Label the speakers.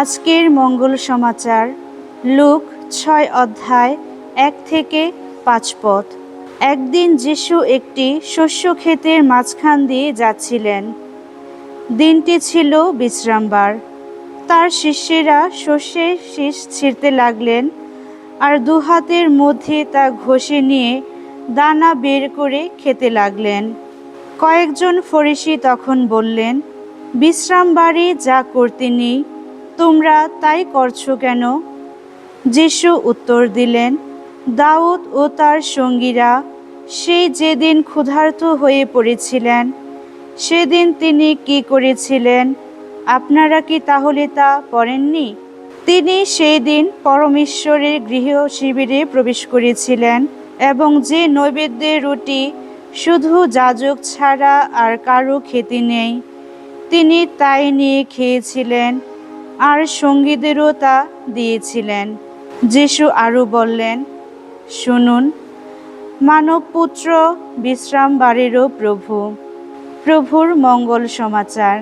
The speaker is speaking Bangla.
Speaker 1: আজকের মঙ্গল সমাচার, লুক ছয় অধ্যায় এক থেকে পাঁচ পথ। একদিন যিশু একটি শস্য ক্ষেতের মাঝখান দিয়ে যাচ্ছিলেন। দিনটি ছিল বিশ্রামবার। তার শিষ্যেরা শস্যের শীষ ছিঁড়তে লাগলেন আর দু হাতের মধ্যে তা ঘষে নিয়ে দানা বের করে খেতে লাগলেন। কয়েকজন ফরিসি তখন বললেন, বিশ্রামবারে যা করতে নেই তোমরা তাই করছ কেন? যিশু উত্তর দিলেন, দাউদ ও তার সঙ্গীরা সেই যেদিন ক্ষুধার্ত হয়ে পড়েছিলেন, সেদিন তিনি কি করেছিলেন? আপনারা কি তাহলে তা পড়েননি? তিনি সেই দিন পরমেশ্বরের গৃহ শিবিরে প্রবেশ করেছিলেন এবং যে নৈবেদ্যের রুটি শুধু যাজক ছাড়া আর কারও খেতে নেই, তিনি তাই নিয়ে খেয়েছিলেন। আর সঙ্গীদেরও তা দিয়েছিলেন। যিশু আরও বললেন, শুনুন মানব মানবপুত্র বিশ্রামবারেরও প্রভু, প্রভুর মঙ্গল সমাচার।